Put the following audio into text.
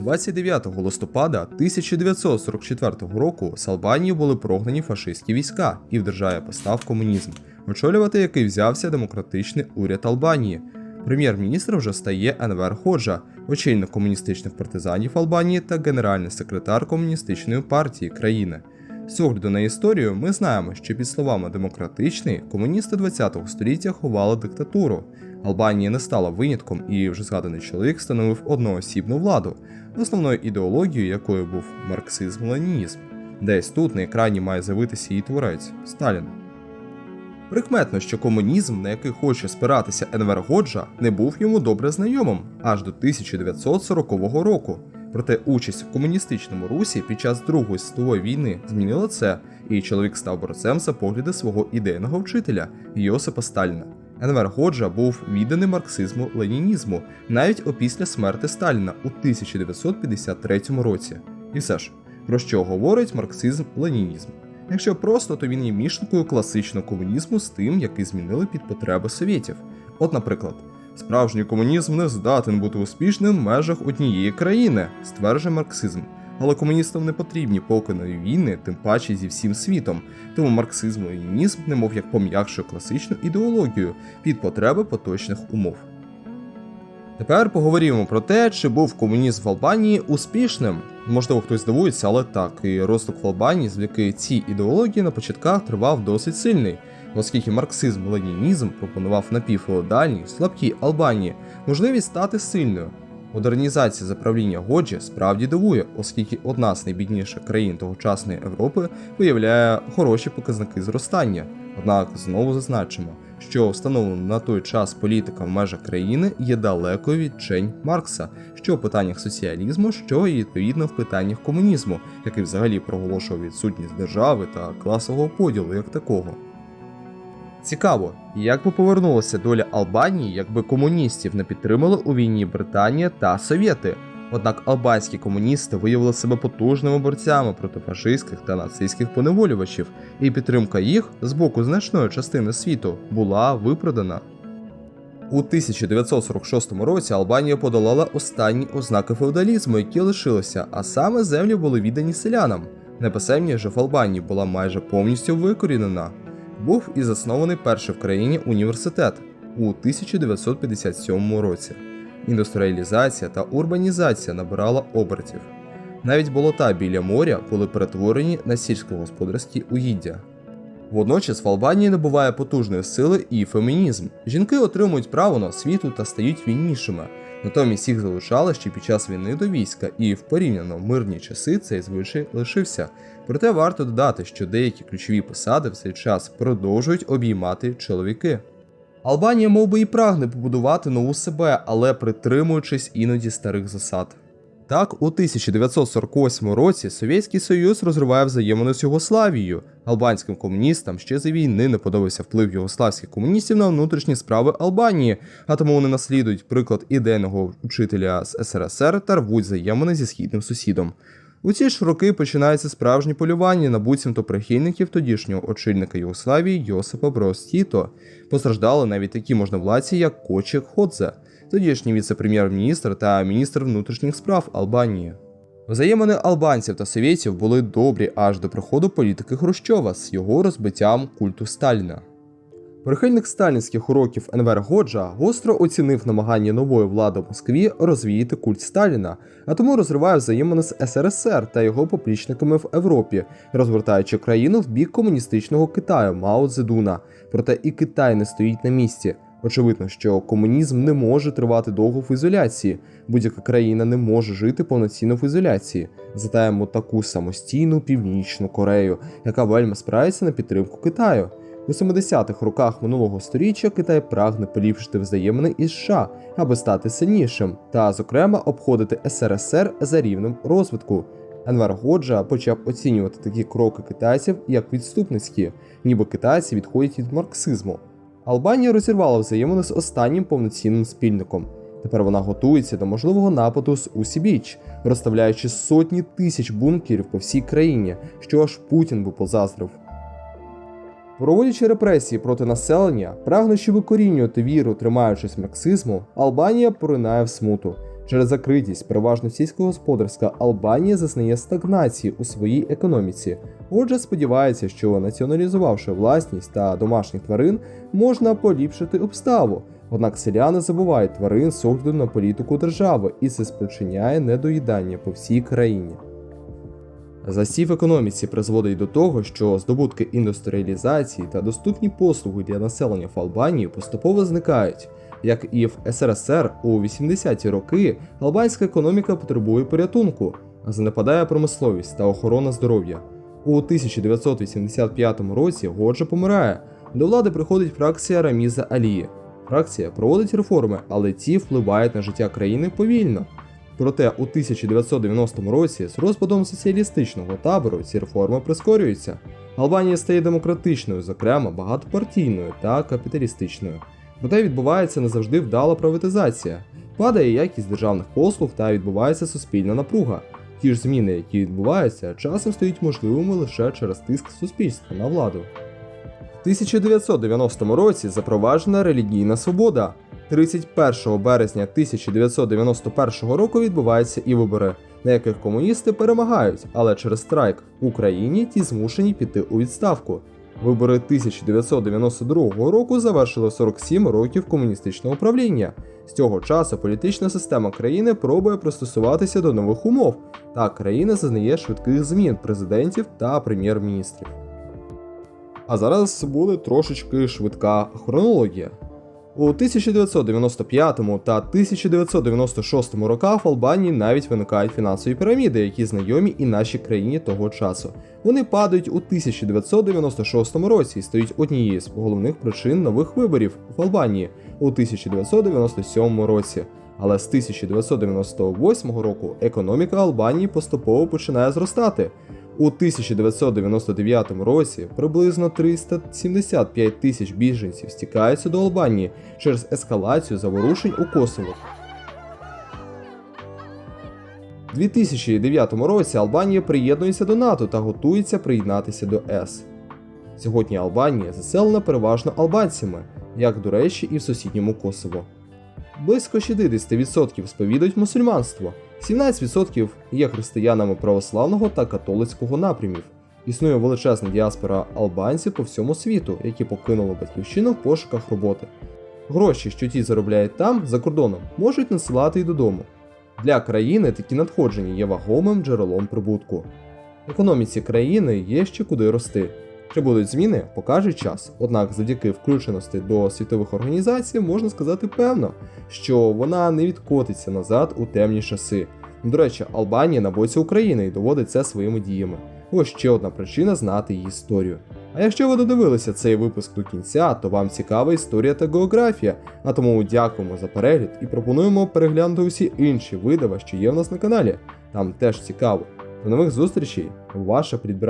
29 листопада 1944 року з Албанії були прогнані фашистські війська і в державі постав комунізм, очолювати який взявся демократичний уряд Албанії. Прем'єр-міністром вже стає Енвер Ходжа, очільник комуністичних партизанів Албанії та генеральний секретар комуністичної партії країни. З огляду на історію ми знаємо, що під словами демократичний комуністи ХХ століття ховали диктатуру. Албанія не стала винятком, і вже згаданий чоловік встановив одноосібну владу, основною ідеологією якої був марксизм-ленінізм. Десь тут на екрані має з'явитися її творець Сталін. Прикметно, що комунізм, на який хоче спиратися Енвер Годжа, не був йому добре знайомим аж до 1940 року. Проте участь у комуністичному русі під час Другої світової війни змінила це, і чоловік став борцем за погляди свого ідейного вчителя Йосипа Сталіна. Енвер Годжа був відданий марксизму ленінізму навіть опісля смерти Сталіна у 1953 році. І все ж, про що говорить марксизм-ленінізм? Якщо просто, то він є мішанкою класичного комунізму з тим, який змінили під потреби совєтів. От, наприклад, справжній комунізм не здатен бути успішним в межах однієї країни, стверджує марксизм. Але комуністам не потрібні покиної війни, тим паче зі всім світом. Тому марксизм ленінізм немов як пом'якшує класичну ідеологію під потреби поточних умов. Тепер поговоримо про те, чи був комунізм в Албанії успішним. Можливо, хтось здивується, але так, і розвиток в Албанії завдяки цій ідеології на початках тривав досить сильний, оскільки марксизм-ленінізм пропонував напівфеодальній, слабкій Албанії можливість стати сильною. Модернізація заправління Годжі справді дивує, оскільки одна з найбідніших країн тогочасної Європи виявляє хороші показники зростання. Однак знову зазначимо, що встановлена на той час політика в межах країни є далекою від вчень Маркса, що в питаннях соціалізму, що і відповідно в питаннях комунізму, який взагалі проголошував відсутність держави та класового поділу як такого. Цікаво, як би повернулася доля Албанії, якби комуністів не підтримали у війні Британія та Совєти. Однак албанські комуністи виявили себе потужними борцями проти фашистських та нацистських поневолювачів, і підтримка їх з боку значної частини світу була виправдана. У 1946 році Албанія подолала останні ознаки феодалізму, які лишилися, а саме землі були віддані селянам. Неписемність же в Албанії була майже повністю викорінена. Був і заснований перший в країні університет у 1957 році. Індустріалізація та урбанізація набирала обертів. Навіть болота біля моря були перетворені на сільськогосподарські угіддя. Водночас в Албанії набуває потужної сили і фемінізм. Жінки отримують право на освіту та стають вільнішими. Натомість їх залишали ще під час війни до війська, і в порівняно мирні часи цей звичай лишився. Проте варто додати, що деякі ключові посади в цей час продовжують обіймати чоловіки. Албанія мов би, і прагне побудувати нову себе, але притримуючись іноді старих засад. Так, у 1948 році Совєтський Союз розриває взаємини з Югославією. Албанським комуністам ще за війни не подобався вплив югославських комуністів на внутрішні справи Албанії, а тому вони наслідують приклад ідейного учителя з СРСР та рвуть взаємини зі східним сусідом. У ці ж роки починається справжнє полювання на буцімто прихильників тодішнього очільника Югославії Йосипа Брос Тіто. Постраждали навіть такі можновладці, як Кочик Ходзе, тодішній віце-прем'єр-міністр та міністр внутрішніх справ Албанії. Взаємини албанців та совєтів були добрі аж до приходу політики Хрущова з його розбиттям культу Сталіна. Прихильник сталінських уроків Енвер Годжа гостро оцінив намагання нової влади в Москві розвіяти культ Сталіна, а тому розриває взаємини з СРСР та його поплічниками в Європі, розвертаючи країну в бік комуністичного Китаю Мао Цзедуна. Проте і Китай не стоїть на місці. Очевидно, що комунізм не може тривати довго в ізоляції. Будь-яка країна не може жити повноцінно в ізоляції. Затаємо таку самостійну північну Корею, яка вельми спирається на підтримку Китаю. У 70-х роках минулого століття Китай прагне поліпшити взаємини із США, аби стати сильнішим, та, зокрема, обходити СРСР за рівнем розвитку. Енвер Годжа почав оцінювати такі кроки китайців як відступницькі, ніби китайці відходять від марксизму. Албанія розірвала взаємини з останнім повноцінним спільником. Тепер вона готується до можливого нападу з Усі-Біч, розставляючи сотні тисяч бункерів по всій країні, що аж Путін би позаздрив. Проводячи репресії проти населення, прагнучи викорінювати віру, тримаючись марксизму, Албанія поринає в смуту. Через закритість, переважно сільськогосподарська Албанія зазнає стагнації у своїй економіці. Отже, сподівається, що націоналізувавши власність та домашніх тварин, можна поліпшити обставу. Однак селяни забувають тварин з огляду на політику держави, і це спричиняє недоїдання по всій країні. Засів економіці призводить до того, що здобутки індустріалізації та доступні послуги для населення в Албанії поступово зникають. Як і в СРСР у 80-ті роки, албанська економіка потребує порятунку, занепадає промисловість та охорона здоров'я. У 1985 році Годжа помирає. До влади приходить фракція Раміза Алії. Фракція проводить реформи, але ті впливають на життя країни повільно. Проте у 1990 році з розпадом соціалістичного табору ці реформи прискорюються. Албанія стає демократичною, зокрема багатопартійною та капіталістичною. Проте відбувається не завжди вдала приватизація, падає якість державних послуг та відбувається суспільна напруга. Ті ж зміни, які відбуваються, часом стають можливими лише через тиск суспільства на владу. В 1990 році запроваджена релігійна свобода. 31 березня 1991 року відбуваються і вибори, на яких комуністи перемагають, але через страйк в Україні ті змушені піти у відставку. Вибори 1992 року завершили 47 років комуністичного правління. З цього часу політична система країни пробує пристосуватися до нових умов, та країна зазнає швидких змін президентів та прем'єр-міністрів. А зараз буде трошечки швидка хронологія. У 1995 та 1996 роках в Албанії навіть виникають фінансові піраміди, які знайомі і нашій країні того часу. Вони падають у 1996 році і стають однією з головних причин нових виборів в Албанії у 1997 році. Але з 1998 року економіка Албанії поступово починає зростати. У 1999 році приблизно 375 тисяч біженців стікаються до Албанії через ескалацію заворушень у Косово. У 2009 році Албанія приєднується до НАТО та готується приєднатися до ЕС. Сьогодні Албанія заселена переважно албанцями, як до речі, і в сусідньому Косово. Близько 60% сповідують мусульманство, 17% є християнами православного та католицького напрямів. Існує величезна діаспора албанців по всьому світу, які покинули батьківщину в пошуках роботи. Гроші, що ті заробляють там, за кордоном, можуть надсилати й додому. Для країни такі надходження є вагомим джерелом прибутку. Економіці країни є ще куди рости. Чи будуть зміни, покаже час. Однак, завдяки включеності до світових організацій, можна сказати певно, що вона не відкотиться назад у темні часи. До речі, Албанія на боці України і доводить це своїми діями. Ось ще одна причина знати її історію. А якщо ви додивилися цей випуск до кінця, то вам цікава історія та географія. А тому дякуємо за перегляд і пропонуємо переглянути усі інші видава, що є в нас на каналі. Там теж цікаво. До нових зустрічей, ваша підбирана.